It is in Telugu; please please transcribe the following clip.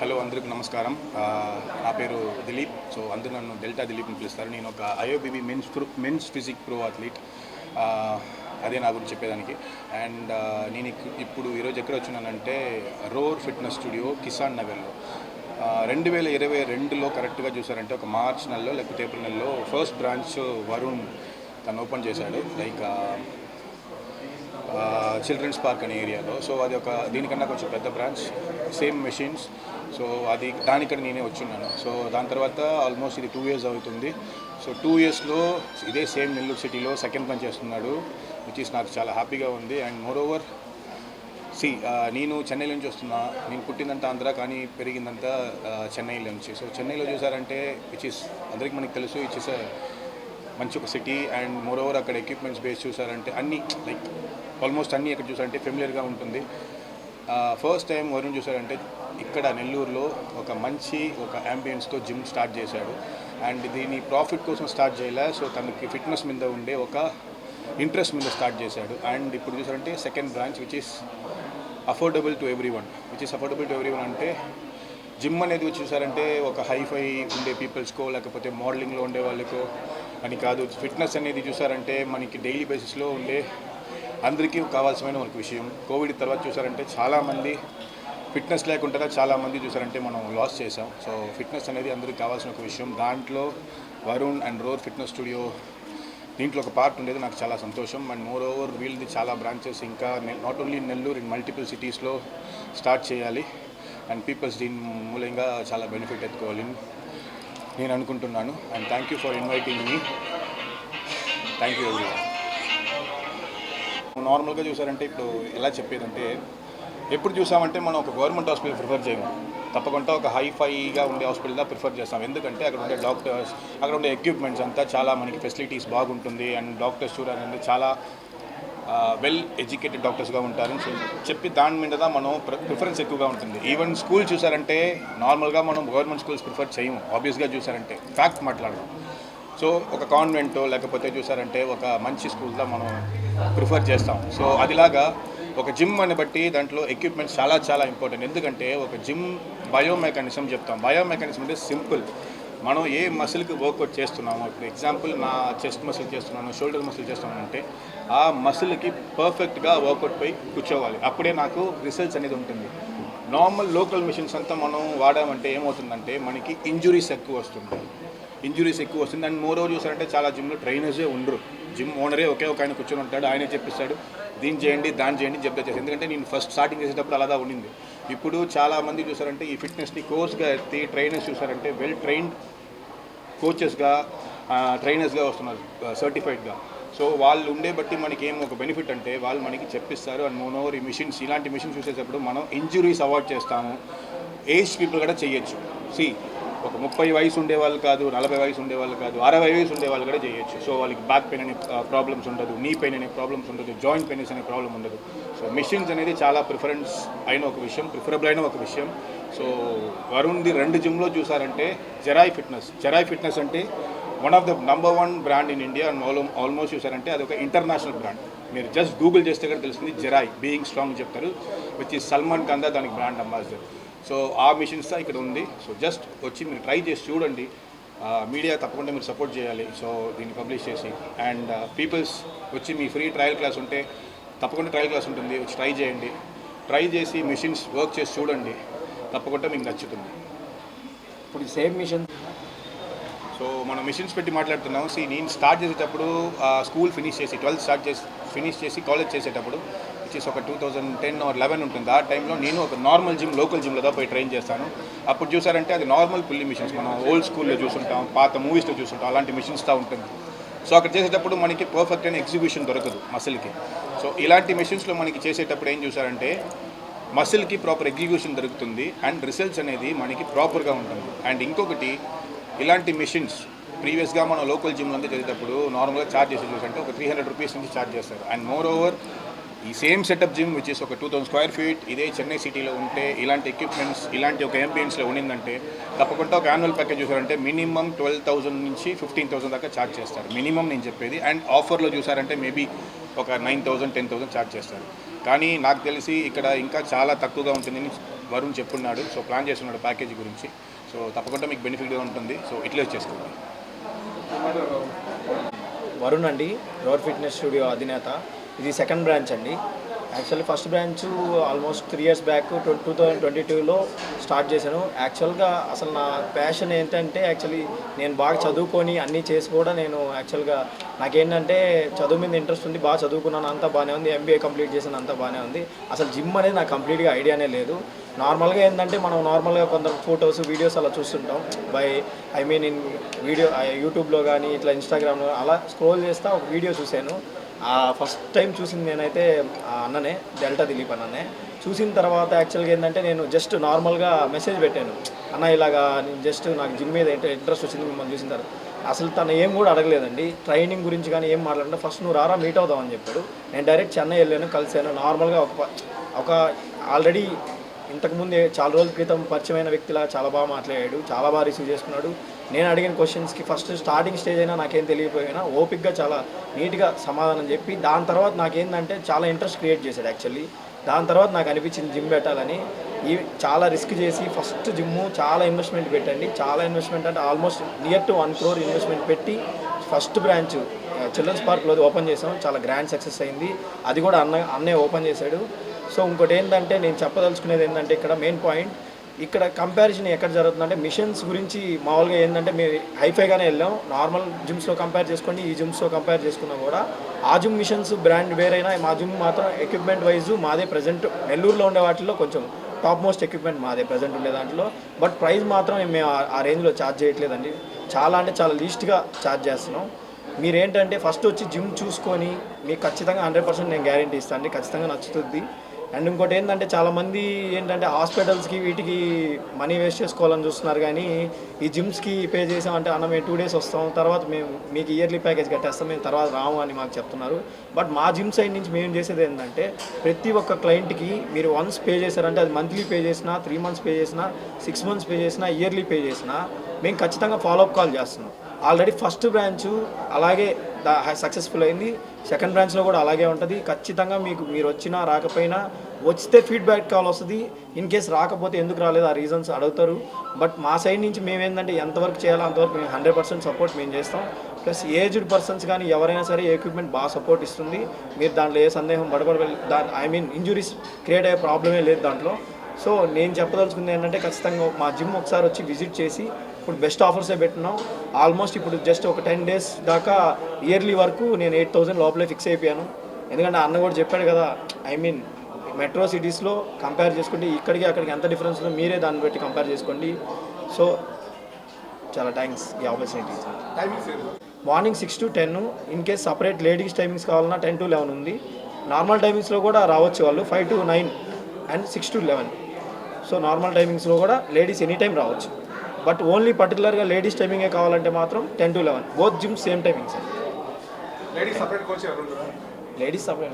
హలో అందరికీ నమస్కారం. నా పేరు దిలీప్. సో అందరూ నన్ను డెల్టా దిలీప్ అని పిలుస్తారు. నేను ఒక IOBB men's pro men's physique pro athlete. అదే నా గురించి చెప్పేదానికి. అండ్ నేను ఇప్పుడు ఈరోజు ఎక్కడ వచ్చినానంటే రోర్ ఫిట్నెస్ స్టూడియో కిసాన్ నగర్లో. రెండు వేల ఇరవై రెండులో కరెక్ట్గా చూసారంటే ఒక మార్చ్ నెలలో లేకపోతే ఏప్రిల్ నెలలో ఫస్ట్ బ్రాంచ్ వరుణ్ తను ఓపెన్ చేశాడు. లైక్ చిల్డ్రన్స్ పార్క్ అనే ఏరియాలో. సో అది ఒక దీనికన్నా కొంచెం పెద్ద బ్రాంచ్ సేమ్ మెషిన్స్ సో అది దానిక్కడ నేనే వచ్చున్నాను. సో దాని తర్వాత ఆల్మోస్ట్ ఇది టూ ఇయర్స్ అవుతుంది. సో టూ ఇయర్స్లో ఇదే సేమ్ నెల్లూరు సిటీలో సెకండ్ పని చేస్తున్నాడు విచ్ ఇస్ నాకు చాలా హ్యాపీగా ఉంది. అండ్ మోర్ ఓవర్ సి నేను చెన్నై నుంచి వస్తున్నా. నేను పుట్టిందంతా ఆంధ్ర కానీ పెరిగిందంతా చెన్నై నుంచి. సో చెన్నైలో చూసారంటే విచ్ ఇస్ అందరికీ మనకి తెలుసు ఇచ్ ఇస్ మంచి ఒక సిటీ అండ్ మోర్ ఓవర్ అక్కడ ఎక్విప్మెంట్స్ బేస్ చూసారంటే అన్నీ లైక్ ఆల్మోస్ట్ అన్నీ ఇక్కడ చూసారంటే ఫెమిలియర్గా ఉంటుంది. ఫస్ట్ టైం వరుణ్ చూసారంటే ఇక్కడ నెల్లూరులో ఒక మంచి ఒక అంబియన్స్తో జిమ్ స్టార్ట్ చేశాడు. అండ్ దీని ప్రాఫిట్ కోసం స్టార్ట్ చేయలే సో తనకి ఫిట్నెస్ మీద ఉండే ఒక ఇంట్రెస్ట్ మీద స్టార్ట్ చేశాడు. అండ్ ఇప్పుడు చూసారంటే second branch which is affordable to everyone which is affordable to everyone అంటే జిమ్ అనేది చూసారంటే ఒక హైఫై ఉండే పీపుల్స్కో లేకపోతే మోడలింగ్లో ఉండే వాళ్ళకో అని కాదు. ఫిట్నెస్ అనేది చూసారంటే మనకి డైలీ బేసిస్లో ఉండే అందరికీ కావాల్సిన ఒక విషయం. కోవిడ్ తర్వాత చూసారంటే చాలామంది ఫిట్నెస్ లేకుండా చాలామంది చూసారంటే మనం లాస్ చేసాం సో ఫిట్నెస్ అనేది అందరికీ కావాల్సిన ఒక విషయం. దాంట్లో Varun and roar fitness studio దీంట్లో ఒక పార్ట్ ఉండేది. నాకు చాలా సంతోషం. అండ్ మోర్ ఓవర్ వీళ్ళది చాలా బ్రాంచెస్ ఇంకా not only Nellore in multiple సిటీస్లో స్టార్ట్ చేయాలి. అండ్ పీపుల్స్ దీని మూలంగా చాలా బెనిఫిట్ ఎత్తుకోవాలి. నేను అనుకుంటున్నాను. And thank you for inviting me thank you నార్మల్గా చూసారంటే ఇప్పుడు ఎలా చెప్పేదంటే ఎప్పుడు చూసామంటే మనం ఒక గవర్నమెంట్ హాస్పిటల్ ప్రిఫర్ చేయము. తప్పకుండా ఒక హైఫైగా ఉండే హాస్పిటల్గా ప్రిఫర్ చేస్తాం. ఎందుకంటే అక్కడ ఉండే డాక్టర్స్ అక్కడ ఉండే ఎక్విప్మెంట్స్ అంతా చాలా మనకి ఫెసిలిటీస్ బాగుంటుంది. అండ్ డాక్టర్స్ చూడాలంటే చాలా వెల్ ఎడ్యుకేటెడ్ డాక్టర్స్గా ఉంటారు. చెప్పి దాని మీద మనం ప్రిఫరెన్స్ ఎక్కువగా ఉంటుంది. ఈవెన్ స్కూల్ చూసారంటే నార్మల్గా మనం గవర్నమెంట్ స్కూల్స్ ప్రిఫర్ చేయము. ఆబ్వియస్గా చూసారంటే. ఫ్యాక్ట్ మాట్లాడడం సో ఒక కాన్వెంట్ లేకపోతే చూసారంటే ఒక మంచి స్కూల్లో మనం ప్రిఫర్ చేస్తాం. సో అదిలాగా ఒక జిమ్ అని బట్టి దాంట్లో ఎక్విప్మెంట్స్ చాలా చాలా ఇంపార్టెంట్ ఎందుకంటే ఒక జిమ్ బయోమెకానిజం చెప్తాం. బయోమెకానిజం అంటే సింపుల్ మనం ఏ మసిల్కి వర్కౌట్ చేస్తున్నామో ఇప్పుడు ఎగ్జాంపుల్ నా చెస్ట్ మసిల్ చేస్తున్నాను షోల్డర్ మసిల్ చేస్తున్నాను అంటే ఆ మసిల్కి పర్ఫెక్ట్గా వర్కౌట్ పోయి కూర్చోవాలి. అప్పుడే నాకు రిజల్ట్స్ అనేది ఉంటుంది. నార్మల్ లోకల్ మిషన్స్ అంతా మనం వాడామంటే ఏమవుతుందంటే మనకి ఇంజురీస్ ఎక్కువ వస్తుంది ఇంజురీస్ ఎక్కువ వస్తుంది. అండ్ మోర్ ఓవర్ చూసారంటే చాలా జిమ్లో ట్రైనర్సే ఉండరు. జిమ్ ఓనరే ఒకే ఒక ఆయన కూర్చొని ఉంటాడు. ఆయనే చెప్పిస్తాడు దీన్ని చేయండి దాన్ని చేయండి చెప్తా చేస్తాను ఎందుకంటే నేను ఫస్ట్ స్టార్టింగ్ చేసేటప్పుడు అలాగా ఉండింది. ఇప్పుడు చాలా మంది చూసారంటే ఈ ఫిట్నెస్ని కోచ్గా ఎత్తి ట్రైనర్స్ చూసారంటే వెల్ ట్రైన్డ్ కోచెస్గా ట్రైనర్స్గా వస్తున్నారు సర్టిఫైడ్గా సో వాళ్ళు ఉండే బట్టి మనకి ఏం ఒక బెనిఫిట్ అంటే వాళ్ళు మనకి చెప్పిస్తారు అండ్ మోన్ ఓవర్ ఈ మిషన్స్ ఇలాంటి మిషన్స్ చూసేటప్పుడు మనం ఇంజురీస్ అవాయిడ్ చేస్తాము. ఏజ్ పీపుల్ కూడా చేయొచ్చు సి ఒక ముప్పై వయసు ఉండే వాళ్ళు కాదు నలభై వయసు ఉండేవాళ్ళు కాదు అరవై వయసు ఉండే వాళ్ళు కూడా చేయొచ్చు సో వాళ్ళకి బ్యాక్ పెయిన్ అనే ప్రాబ్లమ్స్ ఉండదు నీ పెయిన్ అనే ప్రాబ్లమ్స్ ఉండదు జాయింట్ పెయిన్స్ అనే ప్రాబ్లం ఉండదు. సో మిషన్స్ అనేది చాలా ప్రిఫరెన్స్ అయిన ఒక విషయం ప్రిఫరబుల్ అయిన ఒక విషయం. సో వరుణ్ది రెండు జిమ్లో చూసారంటే జెరాయ్ ఫిట్నెస్ జెరాయ్ ఫిట్నెస్ అంటే one of the number one brand in India and almost చూసారంటే అది ఒక ఇంటర్నేషనల్ బ్రాండ్ మీరు జస్ట్ గూగుల్ చేస్తే కూడా తెలుస్తుంది జెరాయ్ బీయింగ్ స్ట్రాంగ్ చెప్తారు విచ్ ఈ సల్మాన్ కందా దానికి బ్రాండ్ అంబాసిడర్ సో ఆ మిషన్స్ ఇక్కడ ఉంది. సో జస్ట్ వచ్చి మీరు ట్రై చేసి చూడండి. మీడియా తప్పకుండా మీరు సపోర్ట్ చేయాలి. సో దీన్ని పబ్లిష్ చేసి. అండ్ పీపుల్స్ uh, వచ్చి మీ ఫ్రీ ట్రయల్ క్లాస్ ఉంటే తప్పకుండా ట్రయల్ క్లాస్ ఉంటుంది. వచ్చి ట్రై చేయండి. ట్రై చేసి మిషన్స్ వర్క్ చేసి చూడండి. తప్పకుండా మీకు నచ్చుతుంది. ఇప్పుడు సేమ్ మిషన్ సో మనం మిషన్స్ పెట్టి మాట్లాడుతున్నాం సి నేను స్టార్ట్ చేసేటప్పుడు స్కూల్ ఫినిష్ చేసి ట్వెల్త్ స్టార్ట్ చేసి ఫినిష్ చేసి కాలేజ్ చేసేటప్పుడు విచ్ ఇస్ ఒక two thousand ten or eleven ఉంటుంది. ఆ టైంలో నేను ఒక నార్మల్ జిమ్ లోకల్ జిమ్లో పోయి ట్రైన్ చేస్తాను. అప్పుడు చూసారంటే అది నార్మల్ పుల్లి మిషన్స్ మనం ఓల్డ్ స్కూల్లో చూసుంటాం పాత మూవీస్లో చూసుంటాం అలాంటి మిషన్స్తో ఉంటుంది. సో అక్కడ చేసేటప్పుడు మనకి పర్ఫెక్ట్ అయిన ఎగ్జిక్యూషన్ దొరకదు మసిల్కి సో ఇలాంటి మిషన్స్లో మనకి చేసేటప్పుడు ఏం చూసారంటే మసిల్కి ప్రాపర్ ఎగ్జిక్యూషన్ దొరుకుతుంది. అండ్ రిజల్ట్స్ అనేది మనకి ప్రాపర్గా ఉంటుంది. అండ్ ఇంకొకటి ఇలాంటి మిషన్స్ ప్రీవియస్గా మనం లోకల్ జిమ్లో అంతా చేసేటప్పుడు నార్మల్గా ఛార్జ్ చేసి చూసంటే ఒక త్రీ హండ్రెడ్ రూపీస్ నుంచి ఛార్జ్ చేస్తారు. అండ్ మోర్ ఓవర్ ఈ same setup gym which is ఒక టూ థౌసండ్ స్క్వేర్ ఫీట్ ఇదే చెన్నై సిటీలో ఉంటే ఇలాంటి ఎక్విప్మెంట్స్ ఇలాంటి ఒక ఎంబియన్స్లో ఉండిందంటే తప్పకుండా ఒక యాన్యువల్ ప్యాకేజ్ చూసారంటే మినిమం ట్వెల్వ్ థౌసండ్ నుంచి ఫిఫ్టీన్ థౌసండ్ దాకా ఛార్జ్ చేస్తారు. మినిమం నేను చెప్పేది. అండ్ ఆఫర్లో చూసారంటే మేబీ ఒక nine thousand ten thousand charge చేస్తారు. కానీ నాకు తెలిసి ఇక్కడ ఇంకా చాలా తక్కువగా ఉంటుందని వరుణ్ చెప్పున్నాడు. సో ప్లాన్ చేస్తున్నాడు ప్యాకేజీ గురించి. సో తప్పకుండా మీకు బెనిఫిట్గా ఉంటుంది. సో యూటిలైజ్ చేసుకోండి. వరుణ్ అండి రోర్ ఫిట్నెస్ స్టూడియో అధినేత. ఇది సెకండ్ బ్రాంచ్ అండి. Actually first branch almost three years back two thousand twenty టూలో స్టార్ట్ చేశాను. యాక్చువల్గా అసలు నా ప్యాషన్ ఏంటంటే యాక్చువల్లీ నేను బాగా చదువుకొని అన్నీ చేసి కూడా నేను యాక్చువల్గా నాకేంటంటే చదువు మీద ఇంట్రెస్ట్ ఉంది బాగా చదువుకున్నాను. అంతా బాగానే ఉంది. ఎంబీఏ కంప్లీట్ చేశాను. అంతా బాగానే ఉంది. అసలు జిమ్ అనేది నాకు కంప్లీట్గా ఐడియానే లేదు. నార్మల్గా ఏంటంటే మనం నార్మల్గా కొందరు ఫొటోస్ వీడియోస్ అలా చూస్తుంటాం. By I mean in video యూట్యూబ్లో కానీ ఇట్లా ఇన్స్టాగ్రామ్లో అలా స్క్రోల్ చేస్తా ఒక వీడియో చూశాను. ఫస్ట్ టైం చూసింది నేనైతే ఆ అన్ననే డెల్టా దిలీప్ అన్ననే. చూసిన తర్వాత యాక్చువల్గా ఏంటంటే నేను జస్ట్ నార్మల్గా మెసేజ్ పెట్టాను. అన్న ఇలాగా నేను జస్ట్ నాకు జిమ్ మీద ఇంట్రెస్ట్ వచ్చింది మిమ్మల్ని చూసిన తర్వాత. అసలు తను ఏం కూడా అడగలేదండి. ట్రైనింగ్ గురించి కానీ ఏం మాట్లాడంటే ఫస్ట్ నువ్వు రారా మీట్ అవుదామని చెప్పాడు. నేను డైరెక్ట్ చెన్నై వెళ్ళాను కలిసాను నార్మల్గా ఒక ఒక ఆల్రెడీ ఇంతకుముందే చాలా రోజుల క్రితం పరిచయమైన వ్యక్తిలా చాలా బాగా మాట్లాడాడు చాలా బాగా రిసీవ్ చేసుకున్నాడు. నేను అడిగిన క్వశ్చన్స్కి ఫస్ట్ స్టార్టింగ్ స్టేజ్ అయినా నాకేం తెలియకపోయినా ఓపిక్గా చాలా నీట్గా సమాధానం చెప్పి దాని తర్వాత నాకేందంటే చాలా ఇంట్రెస్ట్ క్రియేట్ చేశాడు యాక్చువల్లీ. దాని తర్వాత నాకు అనిపించింది జిమ్ పెట్టాలని. ఈ చాలా రిస్క్ చేసి ఫస్ట్ జిమ్ చాలా ఇన్వెస్ట్మెంట్ పెట్టండి. చాలా ఇన్వెస్ట్మెంట్ అంటే almost near to one crore investment పెట్టి ఫస్ట్ బ్రాంచ్ చిల్డ్రన్స్ పార్క్లో ఓపెన్ చేసాం. చాలా గ్రాండ్ సక్సెస్ అయింది. అది కూడా అన్న అన్నయ్య ఓపెన్ చేశాడు. సో ఇంకోటి ఏంటంటే నేను చెప్పదలుచుకునేది ఏంటంటే ఇక్కడ మెయిన్ పాయింట్ ఇక్కడ కంపారిజన్ ఎక్కడ జరుగుతుందంటే మిషన్స్ గురించి మామూలుగా ఏంటంటే మేము హైఫైగానే వెళ్ళాం. నార్మల్ జిమ్స్లో కంపేర్ చేసుకోండి ఈ జిమ్స్లో కంపేర్ చేసుకున్నా కూడా ఆ జిమ్ మిషన్స్ బ్రాండ్ వేరైనా మా జిమ్ మాత్రం ఎక్విప్మెంట్ వైజ్ మాదే ప్రజెంట్ నెల్లూరులో ఉండే వాటిలో కొంచెం టాప్ మోస్ట్ ఎక్విప్మెంట్ మాదే ప్రజెంట్ ఉండే దాంట్లో. బట్ ప్రైస్ మాత్రం మేము ఆ- ఆ రేంజ్లో ఛార్జ్ చేయట్లేదండి. చాలా అంటే చాలా లీస్ట్గా ఛార్జ్ చేస్తున్నాం. మీరేంటంటే ఫస్ట్ వచ్చి జిమ్ చూసుకొని మీకు ఖచ్చితంగా హండ్రెడ్ పర్సెంట్ నేను గ్యారంటీ ఇస్తాను అండి. ఖచ్చితంగా నచ్చుతుంది. అండ్ ఇంకోటి ఏంటంటే చాలామంది ఏంటంటే హాస్పిటల్స్కి వీటికి మనీ వేస్ట్ చేసుకోవాలని చూస్తున్నారు కానీ ఈ జిమ్స్కి పే చేసామంటే అన్న మేము టూ డేస్ వస్తాం తర్వాత మేము మీకు ఇయర్లీ ప్యాకేజ్ కట్టేస్తాం మేము తర్వాత రాము అని మాకు చెప్తున్నారు. బట్ మా జిమ్ సైడ్ నుంచి మేము చేసేది ఏంటంటే ప్రతి ఒక్క క్లయింట్కి మీరు వన్స్ పే చేశారంటే అది మంత్లీ పే చేసినా త్రీ మంత్స్ పే చేసినా సిక్స్ మంత్స్ పే చేసినా ఇయర్లీ పే చేసినా మేము ఖచ్చితంగా ఫాలోఅప్ కాల్ చేస్తున్నాం. ఆల్రెడీ ఫస్ట్ బ్రాంచ్ అలాగే సక్సెస్ఫుల్ అయింది. సెకండ్ బ్రాంచ్లో కూడా అలాగే ఉంటుంది. ఖచ్చితంగా మీకు మీరు వచ్చినా రాకపోయినా వస్తే ఫీడ్బ్యాక్ కాల్ వస్తుంది. ఇన్ కేస్ రాకపోతే ఎందుకు రాలేదు? ఆ రీజన్స్ అడుగుతారు. బట్ మా సైడ్ నుంచి మేము ఏంటంటే ఎంతవరకు చేయాలో అంతవరకు మేము హండ్రెడ్ పర్సెంట్ సపోర్ట్ మేము చేస్తాం. ప్లస్ ఏజ్డ్ పర్సన్స్ కానీ ఎవరైనా సరే ఎక్విప్మెంట్ బాగా సపోర్ట్ ఇస్తుంది. మీరు దాంట్లో ఏ సందేహం పడకూడదు. దా ఐ మీన్ ఇంజురీస్ క్రియేట్ అయ్యే ప్రాబ్లమే లేదు దాంట్లో. సో నేను చెప్పదలుచుకుంది ఏంటంటే ఖచ్చితంగా మా జిమ్ ఒకసారి వచ్చి విజిట్ చేసి ఇప్పుడు బెస్ట్ ఆఫర్సే పెట్టినాం. ఆల్మోస్ట్ ఇప్పుడు జస్ట్ ఒక టెన్ డేస్ దాకా ఇయర్లీ వరకు నేను ఎయిట్ థౌసండ్ లోపలే ఫిక్స్ అయిపోయాను. ఎందుకంటే అన్న కూడా చెప్పాడు కదా ఐ మీన్ మెట్రో సిటీస్లో కంపేర్ చేసుకుంటే ఇక్కడికి అక్కడికి ఎంత డిఫరెన్స్ ఉందో మీరే దాన్ని బట్టి కంపేర్ చేసుకోండి. సో చాలా థ్యాంక్స్ ఈ opportunity morning six to ten in case separate ladies timings కావాలన్నా టెన్ టు లెవెన్ ఉంది. నార్మల్ టైమింగ్స్లో కూడా రావచ్చు వాళ్ళు five to nine and six to eleven so normal టైమింగ్స్లో కూడా లేడీస్ ఎనీ టైం రావచ్చు. బట్ ఓన్లీ పర్టికులర్గా లేడీస్ టైమింగే కావాలంటే మాత్రం ten to eleven. Both gym same timings ladies separate coach ladies separate.